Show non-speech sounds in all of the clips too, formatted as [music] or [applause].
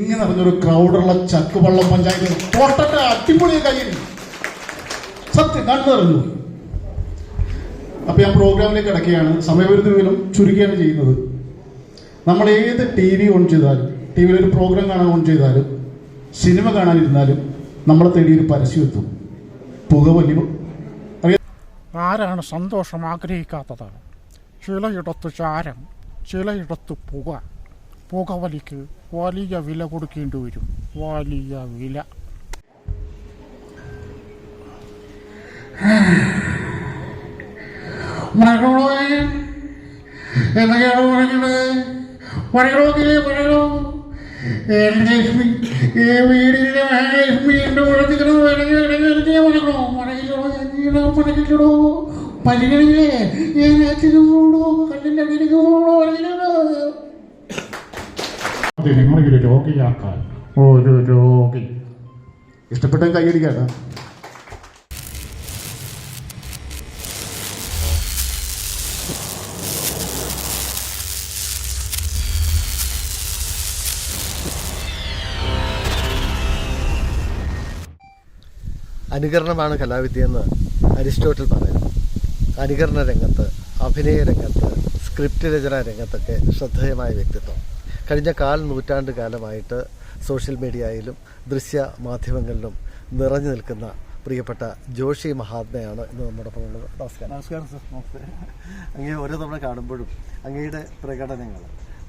ഇങ്ങനെ പറഞ്ഞൊരു ക്രൗഡുള്ള ചക്കുവള്ളം പഞ്ചായത്ത് തോട്ടത്തെ അടിപൊളി കയ്യിൽ. സത്യം കണ്ടറിഞ്ഞു. അപ്പൊ ഞാൻ പ്രോഗ്രാമിലേക്ക് കിടക്കുകയാണ്. സമയപരിധി മൂലം ചുരുക്കുകയാണ് ചെയ്യുന്നത്. നമ്മൾ ഏത് ടി വി ഓൺ ചെയ്താലും ടി വിയിൽ ഒരു പ്രോഗ്രാം കാണാൻ ഓൺ ചെയ്താലും സിനിമ കാണാനിരുന്നാലും നമ്മളെ തേടി ഒരു പരസ്യം എത്തും. പുകവലി ആരാണ് സന്തോഷം ആഗ്രഹിക്കാത്തത്? ചിലയിടത്ത് ചാരം ചിലയിടത്ത് പുക. പുകവലിക്ക് വലിയ വില കൊടുക്കേണ്ടി വരും. വലിയ വില. മരങ്ങളോ എന്തൊക്കെയാണ് പറയുന്നത് മറകിലോ പരിഗണിക്കേ ഞാൻ പോകണോ കണ്ണിന്റെ അടിയിലേക്ക് പോകണോ നിങ്ങളൊരു രോഗിയാക്കാൻ ഒരു രോഗി. ഇഷ്ടപ്പെട്ട കൈയടിക്കാട്ടാ അനുകരണമാണ് കലാവിദ്യയെന്ന് അരിസ്റ്റോട്ടിൽ പറയുന്നു. അനുകരണ രംഗത്ത് അഭിനയ രംഗത്ത് സ്ക്രിപ്റ്റ് രചനാ രംഗത്തൊക്കെ ശ്രദ്ധേയമായ വ്യക്തിത്വം. കഴിഞ്ഞ കാൽ നൂറ്റാണ്ട് കാലമായിട്ട് സോഷ്യൽ മീഡിയയിലും ദൃശ്യ മാധ്യമങ്ങളിലും നിറഞ്ഞു നിൽക്കുന്ന പ്രിയപ്പെട്ട ജോഷി മഹാത്മയാണ് ഇന്ന് നമ്മോടൊപ്പം ഉള്ളത്. നമസ്കാരം. നമസ്കാരം സർ. നമസ്കാരം അങ്ങേ ഓരോ തവണ കാണുമ്പോഴും അങ്ങയുടെ പ്രകടനങ്ങൾ.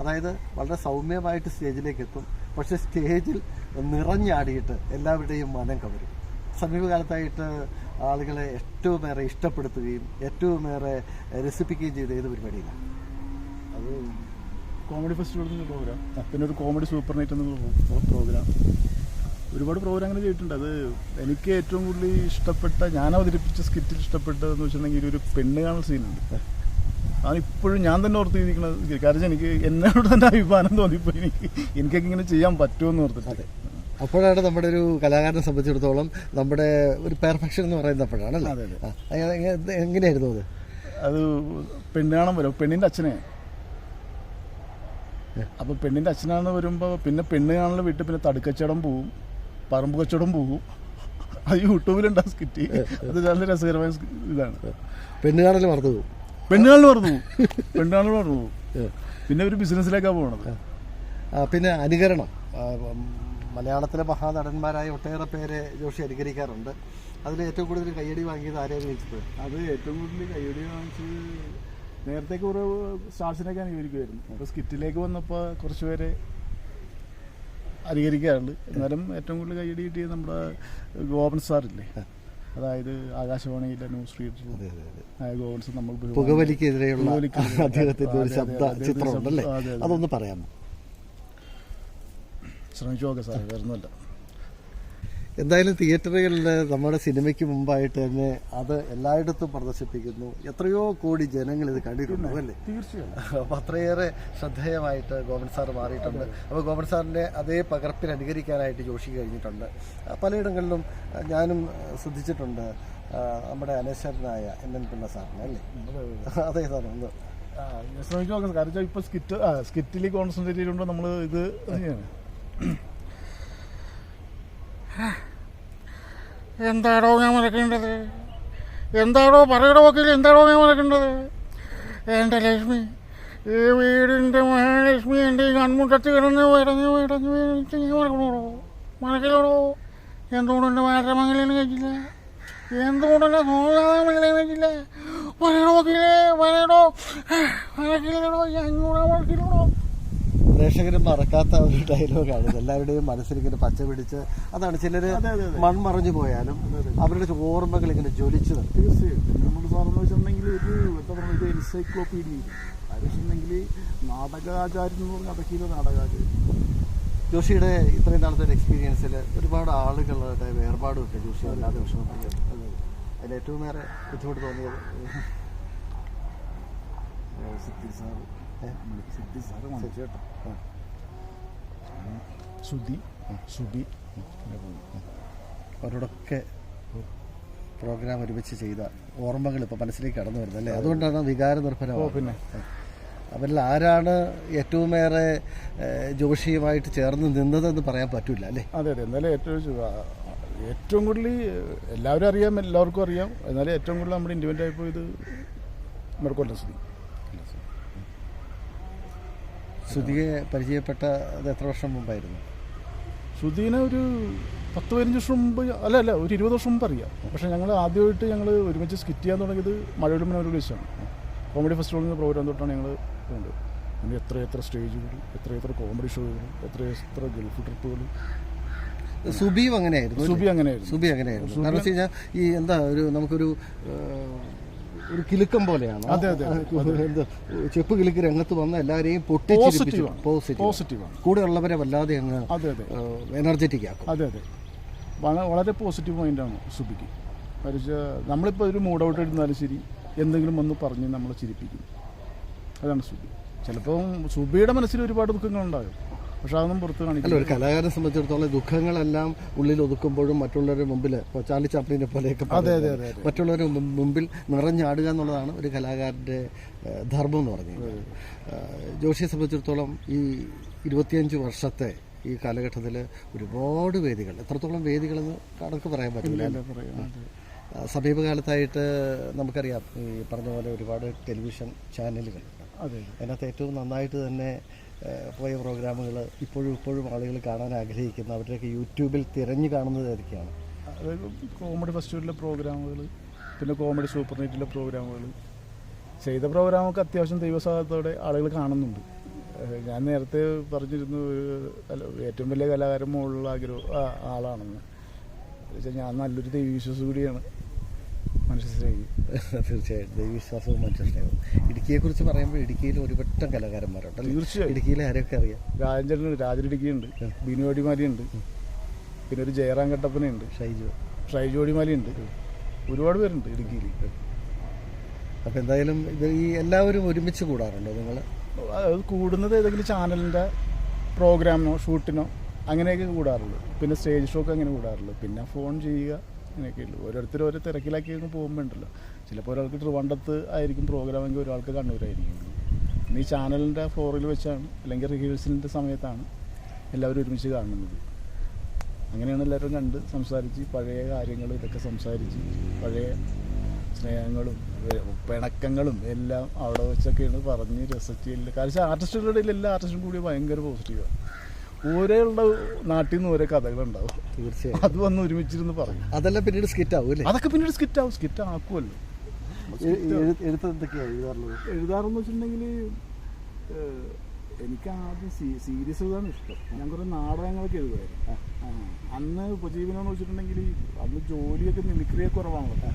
അതായത് വളരെ സൗമ്യമായിട്ട് സ്റ്റേജിലേക്ക് എത്തും. പക്ഷെ സ്റ്റേജിൽ നിറഞ്ഞാടിയിട്ട് എല്ലാവരുടെയും മനം കവരും. സമീപകാലത്തായിട്ട് ആളുകളെ ഏറ്റവും ഏറെ ഇഷ്ടപ്പെടുത്തുകയും ഏറ്റവും ഏറെ രസിപ്പിക്കുകയും ചെയ്ത ഏത് പരിപാടിയിലാണ്? അത് കോമഡി ഫെസ്റ്റിവൽ എന്ന പ്രോഗ്രാം പിന്നെ ഒരു കോമഡി സൂപ്പർ നൈറ്റ് എന്ന പ്രോഗ്രാം ഒരുപാട് പ്രോഗ്രാങ്ങൾ ചെയ്തിട്ടുണ്ട്. അത് എനിക്ക് ഏറ്റവും കൂടുതൽ ഇഷ്ടപ്പെട്ട ഞാൻ അവതരിപ്പിച്ച സ്കിറ്റിൽ ഇഷ്ടപ്പെട്ടതെന്ന് വെച്ചിട്ടുണ്ടെങ്കിൽ ഒരു പെണ്ണ് കാണൽ സീനുണ്ട് അതാണ് ഇപ്പോഴും ഞാൻ തന്നെ ഓർത്ത് ഇരിക്കുന്നത്. കാരണം എനിക്ക് എന്നോട് തന്നെ അഭിമാനം തോന്നിപ്പോയി. എനിക്ക് എനിക്കൊക്കെ ഇങ്ങനെ ചെയ്യാൻ പറ്റുമെന്ന് ഓർത്തിട്ട്. അപ്പോഴാണ് നമ്മുടെ ഒരു കലാകാരനെ സംബന്ധിച്ചിടത്തോളം നമ്മുടെ ഒരു പെർഫെക്ഷൻ എന്ന് പറയുന്നത് അപ്പോഴാണല്ലേ അതെ, അതെ. അത് എങ്ങനെയായിരുന്നു അത്? അത് പെണ്ണ് കാണാൻ വരും. പെണ്ണിന്റെ അച്ഛനെ. അപ്പൊ പെണ്ണിന്റെ അച്ഛനാണെന്ന് വരുമ്പോ പിന്നെ പെണ്ണ് കാണുന്ന വീട്ടിൽ പിന്നെ തടുക്കച്ചടം പോവും പറമ്പ് കച്ചടം പോകും അത് യൂട്യൂബിലുണ്ടാ സ്കിറ്റ് അത് നല്ല രസകരമായ ഇതാണ്. പെണ്ണ് കാണൽ മറന്നു പോകും. കാണൽ മറന്നു പോകും. കാണൽ മറന്നു പോകും. പിന്നെ ഒരു ബിസിനസ്സിലേക്കാണ് പോകണത് പിന്നെ അനുകരണം. ആ, മലയാളത്തിലെ മഹാനടന്മാരായ ഒട്ടേറെ പേരെ ജോഷി അനുകരിക്കാറുണ്ട്. അതിൽ ഏറ്റവും കൂടുതൽ കയ്യടി വാങ്ങിയത് ആരെയാണ് ചോദിച്ചത്? അത് ഏറ്റവും കൂടുതൽ കയ്യടി വാങ്ങിച്ചത് നേരത്തെ കുറേ സ്റ്റാർസിനൊക്കെ അനുകരിക്കുമായിരുന്നു. അപ്പോൾ സ്കിറ്റിലേക്ക് വന്നപ്പോൾ കുറച്ച് പേരെ അനുകരിക്കാറുണ്ട്. എന്നാലും ഏറ്റവും കൂടുതൽ കൈയടി കിട്ടിയത് നമ്മുടെ ഗോപൻ സാറില്ലേ? അതായത് ആകാശവാണിയിലെ ന്യൂസ് റീഡർ ആയ ഗോപൻ സാർ നമ്മൾ പുകവലിക്കെതിരെയുള്ള അദ്ദേഹത്തിന്റെ ഒരു ശബ്ദ. അതൊന്ന് പറയാമോ? ശ്രമിച്ചു നോക്കാം സാറേ വരുന്നില്ല എന്തായാലും തിയേറ്ററുകളിൽ നമ്മുടെ സിനിമയ്ക്ക് മുമ്പായിട്ട് തന്നെ അത് എല്ലായിടത്തും പ്രദർശിപ്പിക്കുന്നു. എത്രയോ കോടി ജനങ്ങൾ ഇത് കണ്ടിട്ടുണ്ട് അല്ലേ? തീർച്ചയായും. അപ്പോൾ അത്രയേറെ ശ്രദ്ധേയമായിട്ട് ഗോവൻ സാർ മാറിയിട്ടുണ്ട്. അപ്പോൾ ഗോവൻ സാറിന്റെ അതേ പകർപ്പിൽ അനുകരിക്കാനായിട്ട് ജോഷി കഴിഞ്ഞിട്ടുണ്ട്. പലയിടങ്ങളിലും ഞാനും ശ്രദ്ധിച്ചിട്ടുണ്ട് നമ്മുടെ അനശ്വരനായ എൻ എൻ പിള്ള സാറിനെ അല്ലേ? അതെ സാർ ഒന്ന്. ശ്രമിച്ചു നോക്കാം. കാരണം ഇപ്പോൾ സ്കിറ്റ് സ്കിറ്റിലി സ്കിറ്റിൽ കോൺസെൻട്രേറ്റ് ചെയ്തുകൊണ്ട് നമ്മൾ ഇത്? എന്താടോ ഞാൻ മറക്കേണ്ടത്? എന്താടോ പറയുടെ വക്കീൽ എന്താടോ ഞാൻ മറക്കേണ്ടത്? എന്റെ ലക്ഷ്മി ഈ വീടിന്റെ മഹാലക്ഷ്മി എന്റെ ഈ കൺമുട്ടത്ത് കിടന്ന് വരഞ്ഞ് വരഞ്ഞ് വീണിട്ട് ഞാൻ മറക്കണോടോ? മറക്കില്ലോടോ? എന്തുകൊണ്ട് എന്റെ മാറ്റമംഗലം കഴിച്ചില്ല? എന്തുകൊണ്ട് എന്റെ സോദാമംഗലം കഴിച്ചില്ല? പറയടോ വക്കീലേ പറയടോ. മറക്കില്ലടോ ഞങ്ങളൂടെ മറക്കില്ലടോ പ്രേക്ഷകർ മറക്കാത്ത ഒരു ഡയലോഗാണ് എല്ലാവരുടെയും മനസ്സിലിങ്ങനെ പച്ച പിടിച്ച് അതാണ് ചിലര്. മൺമറഞ്ഞു പോയാലും അവരുടെ ഓർമ്മകൾ ഇങ്ങനെ ജ്വലിച്ചു നിൽക്കും. തീർച്ചയായും. നമ്മൾ സാറെന്ന് വെച്ചിട്ടുണ്ടെങ്കിൽ ഒരു എന്താ പറയുക ഒരു എൻസൈക്ലോപീഡിയ അത് വെച്ചിട്ടുണ്ടെങ്കിൽ നാടകാചാര്യൻ എന്ന് പറഞ്ഞാൽ അതൊക്കെ നാടകാചാര്യൻ ജോഷിയുടെ ഇത്രയും നാളത്തെ ഒരു എക്സ്പീരിയൻസിൽ ഒരുപാട് ആളുകളുടെ വേർപാടും ഒക്കെ ജോഷി എല്ലാ വിഷമപ്പെടുന്നത് അതിൽ ഏറ്റവും ഏറെ ബുദ്ധിമുട്ട് തോന്നിയത്? സിദ്ധി സാറ്. സിദ്ധി സാറ് മണിച്ചേട്ടൻ സുധി സുബി അവരോടൊക്കെ പ്രോഗ്രാം ഒരുമിച്ച് ചെയ്ത ഓർമ്മകൾ ഇപ്പോൾ മനസ്സിലേക്ക് കടന്നു വരുന്നത് അല്ലേ? അതുകൊണ്ടാണ് വികാര നിർഭരം പിന്നെ. അവരിൽ ആരാണ് ഏറ്റവുമേറെ ഏറെ ജോഷിയുമായിട്ട് ചേർന്ന് നിന്നതെന്ന് പറയാൻ പറ്റില്ല അല്ലേ? അതെ അതെ. എന്നാലും ഏറ്റവും ഏറ്റവും കൂടുതൽ എല്ലാവരും അറിയാം എല്ലാവർക്കും അറിയാം. എന്നാലും ഏറ്റവും കൂടുതൽ നമ്മുടെ ഇൻഡിപെൻഡന്റ് ആയി പോയത് നമ്മുടെ കൊല്ലം സ്ഥിതി ശ്രുതിയെ പരിചയപ്പെട്ട അത് എത്ര വർഷം മുമ്പായിരുന്നു? ശ്രുതിനെ ഒരു പത്ത് പതിനഞ്ച് വർഷം മുമ്പ് അല്ല അല്ല ഒരു ഇരുപത് വർഷം മുമ്പ് അറിയാം. പക്ഷേ ഞങ്ങൾ ആദ്യമായിട്ട് ഞങ്ങൾ ഒരുമിച്ച് സ്കിറ്റ് ചെയ്യാൻ തുടങ്ങിയത് മഴവിലും ഒരു വിളിച്ചാണ് കോമഡി ഫെസ്റ്റിവലിൽ നിന്ന് പ്രോഗ്രാം തൊട്ടാണ് ഞങ്ങൾ പോകുന്നത് അങ്ങനെ എത്ര എത്ര സ്റ്റേജുകൾ എത്ര എത്ര കോമഡി ഷോകൾ എത്ര എത്ര ഗൾഫ് ട്രിപ്പുകൾ സുബിയും അങ്ങനെയായിരുന്നു? സുബി അങ്ങനെയായിരുന്നു. സുബി അങ്ങനെയായിരുന്നു. കാരണം വെച്ച് കഴിഞ്ഞാൽ ഈ എന്താ ഒരു നമുക്കൊരു ഒരു കിലുക്കം പോലെയാണ്? അതെ, അതെ, ചെപ്പ് കിലുക്ക് രംഗത്ത് വന്ന എല്ലാവരെയും പോസിറ്റീവാണ് പൊട്ടിച്ചിരിപ്പിച്ചു പോസിറ്റീവാണ് കൂടെ ഉള്ളവരെ വല്ലാതെ അങ്ങ് അതെ അതെ. എനർജറ്റിക് ആക്കും. അതെ അതെ. വളരെ പോസിറ്റീവ് മൈൻഡാണ് സുബിക്ക്. മറിച്ച് നമ്മളിപ്പോൾ ഒരു മൂഡ് ഔട്ട് ഇരുന്നാലും ശരി എന്തെങ്കിലും ഒന്ന് പറഞ്ഞ് നമ്മളെ ചിരിപ്പിക്കും. അതാണ് സുബി. ചിലപ്പം സുബിയുടെ മനസ്സിൽ ഒരുപാട് ദുഃഖങ്ങളുണ്ടാകും. പക്ഷെ അതൊന്നും പുറത്ത് കാണിക്കില്ല. ഒരു കലാകാരനെ സംബന്ധിച്ചിടത്തോളം ദുഃഖങ്ങളെല്ലാം ഉള്ളിൽ ഒതുക്കുമ്പോഴും മറ്റുള്ളവരുടെ മുമ്പിൽ ഇപ്പോൾ ചാർലി ചാപ്ലിനെ പോലെയൊക്കെ അതെ, അതെ, അതെ. മറ്റുള്ളവരുടെ മുമ്പ്- മുമ്പിൽ നിറഞ്ഞാടുക എന്നുള്ളതാണ് ഒരു കലാകാരന്റെ ധർമ്മം എന്ന് പറഞ്ഞു ജോഷിയെ സംബന്ധിച്ചിടത്തോളം ഈ ഇരുപത്തിയഞ്ച് വർഷത്തെ ഈ കാലഘട്ടത്തിൽ ഒരുപാട് വേദികൾ എത്രത്തോളം വേദികളെന്ന് കണക്ക് പറയാൻ പറ്റില്ല. സമീപകാലത്തായിട്ട് നമുക്കറിയാം ഈ പറഞ്ഞ പോലെ ഒരുപാട് ടെലിവിഷൻ ചാനലുകൾ അതെ അതെ. അതിനകത്ത് ഏറ്റവും നന്നായിട്ട് തന്നെ പോയ പ്രോഗ്രാമുകൾ ഇപ്പോഴും ഇപ്പോഴും ആളുകൾ കാണാൻ ആഗ്രഹിക്കുന്ന. അവരുടെയൊക്കെ യൂട്യൂബിൽ തിരഞ്ഞു കാണുന്നത് ഏതൊക്കെയാണ് കോമഡി ഫെസ്റ്റിവലിലെ പ്രോഗ്രാമുകൾ പിന്നെ കോമഡി സൂപ്പർ നൈറ്റിലെ പ്രോഗ്രാമുകൾ. ചെയ്ത പ്രോഗ്രാമൊക്കെ അത്യാവശ്യം ദൈവസഹായത്തോടെ ആളുകൾ കാണുന്നുണ്ട്. ഞാൻ നേരത്തെ പറഞ്ഞിരുന്നു ഏറ്റവും വലിയ കലാകാരൻ മുകളിലുള്ള ആഗ്രഹം ആളാണെന്ന്. ഞാൻ നല്ലൊരു ദൈവവിശ്വാസം കൂടിയാണ്. മനുഷ്യ സ്നേഹി [laughs] തീർച്ചയായിട്ടും ദൈവവിശ്വാസവും മനുഷ്യസ്നേഹവും. ഇടുക്കിയെക്കുറിച്ച് പറയുമ്പോൾ ഇടുക്കിയിൽ ഒരുപറ്റം കലാകാരന്മാരുണ്ട്? തീർച്ചയായും. ഇടുക്കിയിലെ ആരെയൊക്കെ അറിയാം? രാജൻ രാജനിടുക്കിയുണ്ട് ബിനുവടിമാലിയുണ്ട് പിന്നെ ഒരു ജയറാം കട്ടപ്പനയുണ്ട്. ഷൈജു. ഷൈജോടിമാലിയുണ്ട് ഒരുപാട് പേരുണ്ട് ഇടുക്കിയിൽ. അപ്പോൾ എന്തായാലും ഇത് ഈ എല്ലാവരും ഒരുമിച്ച് കൂടാറുണ്ടോ നിങ്ങൾ അത് കൂടുന്നത് ഏതെങ്കിലും ചാനലിന്റെ പ്രോഗ്രാമിനോ ഷൂട്ടിനോ അങ്ങനെയൊക്കെ കൂടാറുള്ളൂ. പിന്നെ സ്റ്റേജ് ഷോക്ക് അങ്ങനെ കൂടാറുള്ളൂ. പിന്നെ ഫോൺ ചെയ്യുക അങ്ങനെയൊക്കെ ഉള്ളൂ. ഓരോ തിരക്കിലാക്കി പോകുമ്പോൾ ഉണ്ടല്ലോ. ചിലപ്പോൾ ഒരാൾക്ക് ട്രിവാണ്ടത്ത് ആയിരിക്കും പ്രോഗ്രാമെങ്കിൽ ഒരാൾക്ക് കണ്ണൂരായിരിക്കും. ഈ ചാനലിന്റെ ഫ്ലോറിൽ വെച്ചാണ് അല്ലെങ്കിൽ റിഹേഴ്സലിന്റെ സമയത്താണ് എല്ലാവരും ഒരുമിച്ച് കാണുന്നത്. അങ്ങനെയാണ് എല്ലാവരും കണ്ട് സംസാരിച്ച് പഴയ കാര്യങ്ങളും ഇതൊക്കെ സംസാരിച്ച് പഴയ സ്നേഹങ്ങളും പിണക്കങ്ങളും എല്ലാം അവിടെ വെച്ചൊക്കെയാണ് പറഞ്ഞ് രസിച്ച് കാരണം ആർട്ടിസ്റ്റുകളുടെ എല്ലാ ആർട്ടിസ്റ്റും കൂടി ഭയങ്കര പോസിറ്റീവാണ് ഓരോയുള്ള നാട്ടിൽ നിന്ന് ഓരോ കഥകളുണ്ടാവും. തീർച്ചയായും. അത് വന്ന് ഒരുമിച്ചിരുന്ന് പറയും. അതെല്ലാം പിന്നീട് സ്കിറ്റ് ആവും അല്ലേ? അതൊക്കെ പിന്നീട് സ്കിറ്റ് ആവും സ്കിറ്റ് ആക്കുമല്ലോ എഴു- എഴു- എഴുത്ത് എന്തൊക്കെയാണ് എഴുതാറുള്ളത്? എഴുതാറെന്ന് വെച്ചിട്ടുണ്ടെങ്കിൽ എനിക്ക് ആദ്യം സീ സീരീസ് എഴുതാണ് ഇഷ്ടം. ഞാൻ കുറേ നാടകങ്ങളൊക്കെ എഴുതുമായിരുന്നു. അന്ന് ഉപജീവനം വെച്ചിട്ടുണ്ടെങ്കിൽ അന്ന് ജോലിയൊക്കെ മിമിക്രിയൊക്കെ കുറവാണല്ലോ.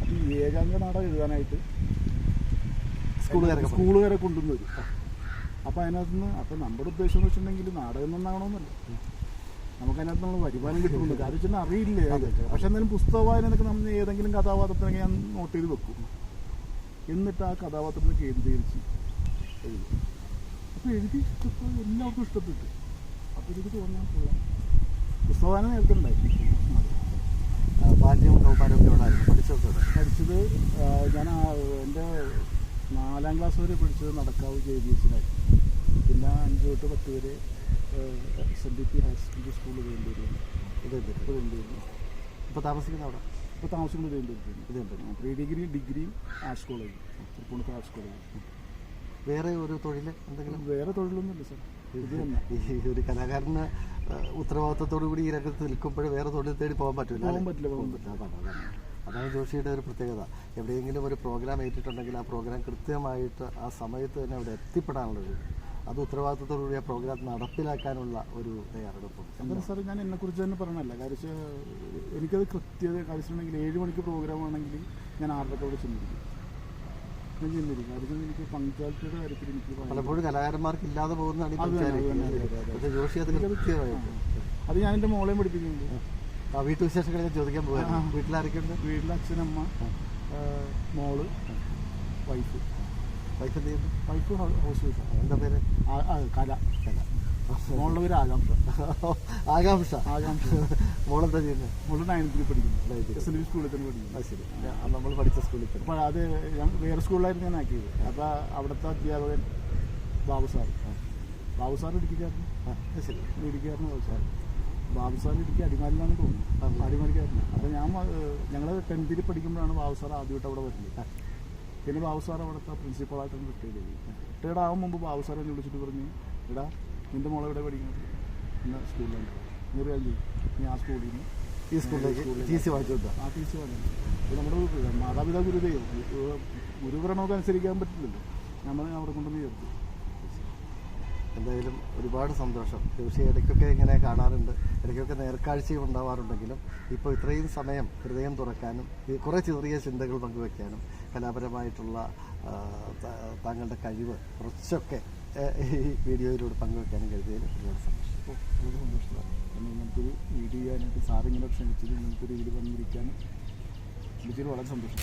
അപ്പം ഈ ഏകാംഗ നാടകം എഴുതാനായിട്ട് സ്കൂളുകാരൊക്കെ സ്കൂളുകാരെ കൊണ്ടുവന്ന് വരും. അപ്പം അതിനകത്ത് നിന്ന് അപ്പം നമ്മുടെ ഉദ്ദേശം എന്ന് വെച്ചിട്ടുണ്ടെങ്കിൽ നാടകം നന്നാകണമെന്നല്ല നമുക്ക് അതിനകത്ത് നമ്മൾ വരുമാനം കിട്ടുന്നുണ്ട്. കാര്യം വെച്ചാൽ അറിയില്ലേ? പക്ഷെ എന്നാലും പുസ്തക വായന എന്നൊക്കെ നമ്മൾ ഏതെങ്കിലും കഥാപാത്രത്തിനൊക്കെ ഞാൻ നോട്ട് ചെയ്ത് വെക്കും. എന്നിട്ട് ആ കഥാപാത്രത്തെ കേന്ദ്രീകരിച്ച് എഴുതും. അപ്പോൾ എഴുതി ഇഷ്ടപ്പെട്ടു എല്ലാവർക്കും ഇഷ്ടപ്പെട്ടു. അപ്പോൾ എനിക്ക് തോന്നാൻ കൊള്ളാം. പുസ്തക വായന നേരത്തെ ഉണ്ടായി ബാല്യവും എവിടെയായിരുന്നു? പഠിച്ചത്? പഠിച്ചത് ഞാൻ എന്റെ നാലാം ക്ലാസ് വരെ പഠിച്ചത് നടക്കാവ് ജെ ബി എസിനായിരുന്നു പിന്നെ അഞ്ച് തൊട്ട് പത്ത് വരെ S N D P higher secondary school Thiruvananthapuram? ഇപ്പോൾ തിരുവനന്തപുരം ഇപ്പോൾ താമസിക്കുന്ന അവിടെ? ഇപ്പോൾ താമസിക്കുന്നത് ഇത് തിരുവനന്തപുരത്ത് പ്രീ ഡിഗ്രി ഡിഗ്രിയും arts college Tripunithura arts college വേറെ ഒരു തൊഴിൽ എന്തെങ്കിലും? വേറെ തൊഴിലൊന്നുമില്ല സാർ. ഇത് തന്നെ. ഈ ഒരു കലാകാരന് ഉത്തരവാദിത്തത്തോടു കൂടി ഈ രംഗത്ത് നിൽക്കുമ്പോൾ വേറെ തൊഴിൽ തേടി പോകാൻ പറ്റില്ല പോകാൻ പറ്റില്ല പോകാൻ പറ്റില്ല. അതാണ് അതാണ്. അതാണ് ജോഷിയുടെ ഒരു പ്രത്യേകത. എവിടെയെങ്കിലും ഒരു പ്രോഗ്രാം ഏറ്റിട്ടുണ്ടെങ്കിൽ ആ പ്രോഗ്രാം കൃത്യമായിട്ട് ആ സമയത്ത് തന്നെ അവിടെ എത്തിപ്പെടാനുള്ളത് അത് ഉത്തരവാദിത്തത്തോടുകൂടി ആ പ്രോഗ്രാം നടപ്പിലാക്കാനുള്ള ഒരു തയ്യാറെടുപ്പും എന്തായാലും സാർ ഞാൻ എന്നെക്കുറിച്ച് തന്നെ പറയണല്ല കാര്യം എനിക്കത് കൃത്യത കാര്യമുണ്ടെങ്കിൽ ഏഴ് മണിക്ക് പ്രോഗ്രാം ആണെങ്കിൽ ഞാൻ ആറരക്ക് അവിടെ ചെന്നിരിക്കും. ഞാൻ ചെന്നിരിക്കും. കാര്യം വെച്ചാൽ എനിക്ക് കാര്യത്തിൽ പലപ്പോഴും കലാകാരന്മാർക്ക് ഇല്ലാതെ പോകുന്നതാണ്. പക്ഷേ ജോഷി അത് കൃത്യമായിട്ട് അത് ഞാൻ എന്റെ മോളെയും പഠിപ്പിക്കുന്നുണ്ട്. ആ വീട്ടുവിശേഷങ്ങൾ ഞാൻ ചോദിക്കാൻ പോകാൻ വീട്ടിലാരൊക്കെയുണ്ട്? വീട്ടിൽ അച്ഛനമ്മ മോൾ വൈഫ്. വൈഫ് എന്ത് ചെയ്യുന്നു? വൈഫ് ഹൗസ് വൈഫാണ് എന്താ പേര്? കല. കല. മോളുടെ പേര് ആകാംക്ഷ. [laughs] ആകാംക്ഷ. ആകാംക്ഷ. മോളെന്താ ചെയ്യുന്നത് മോൾ നയൻത്തിൽ പഠിക്കുന്നു. എസ് എൻ സ്കൂളിൽ തന്നെ പഠിക്കുന്നു. അത് ശരി. നമ്മൾ പഠിച്ച സ്കൂളിൽ തന്നെ. അപ്പോൾ അത് ഞാൻ വേറെ സ്കൂളിലായിരുന്നു ഞാൻ ആക്കിയത്. അപ്പോൾ അവിടുത്തെ അധ്യാപകൻ ബാബു സാർ ബാബു സാർ ഇടുക്കിക്കാരനും. ശരി. ഇടുക്കിയായിരുന്നു ബാബു സാർ ബാബു സാർ ഇടുക്കി അടിമാലിലാണ് അപ്പം അടിമാലിക്കാരൻ അപ്പോൾ ഞാൻ ഞങ്ങൾ ടെൻത്തിൽ പഠിക്കുമ്പോഴാണ് ബാബുസാർ ആദ്യമായിട്ട് അവിടെ വരുന്നത്. പിന്നെ ബാബുസാർ അവിടുത്തെ പ്രിൻസിപ്പളായിട്ടാണ് റിട്ടയർഡ് ചെയ്തത്. റിട്ടയർഡ് ആകും മുമ്പ് ബാബുസാർ എന്നെ വിളിച്ചിട്ട് പറഞ്ഞു എടാ നിന്റെ മോളെ ഇവിടെ പഠിക്കുന്നത്? എന്ന സ്കൂളിലുണ്ട് ഒരു കാര്യം. നീ ആ സ്കൂളിൽ നിന്ന് ഈ സ്കൂളിലേക്ക് ടി സി വാങ്ങിച്ചു കൊടുത്താൽ ആ ടി സി ഇത് നമ്മുടെ ഒരു മാതാപിതാ ഗുരുദൈവം ഗുരുഭരണമൊക്കെ അനുസരിക്കാൻ പറ്റില്ലല്ലോ. നമ്മൾ അവിടെ കൊണ്ടുവന്ന് ചേർത്തു. എന്തായാലും ഒരുപാട് സന്തോഷം. തീർച്ചയായും ഇടയ്ക്കൊക്കെ ഇങ്ങനെ കാണാറുണ്ട്. ഇടയ്ക്കൊക്കെ നേർക്കാഴ്ചയും ഉണ്ടാവാറുണ്ടെങ്കിലും ഇപ്പോൾ ഇത്രയും സമയം ഹൃദയം തുറക്കാനും കുറേ ചെറിയ ചിന്തകൾ പങ്കുവെക്കാനും കലാപരമായിട്ടുള്ള താങ്കളുടെ കഴിവ് കുറച്ചൊക്കെ ഈ വീഡിയോയിലൂടെ പങ്കുവെക്കാനും കഴിയുന്നതിൽ ഒരുപാട് സന്തോഷം. വളരെ സന്തോഷമാണ്. കാരണം നമുക്കൊരു വീഡിയോ ചെയ്യാനായിട്ട് സാറിങ്ങനെ ക്ഷണിച്ചത് ഒരു ഇതിൽ വന്നിരിക്കാനും വിളിച്ചതിൽ വളരെ സന്തോഷം.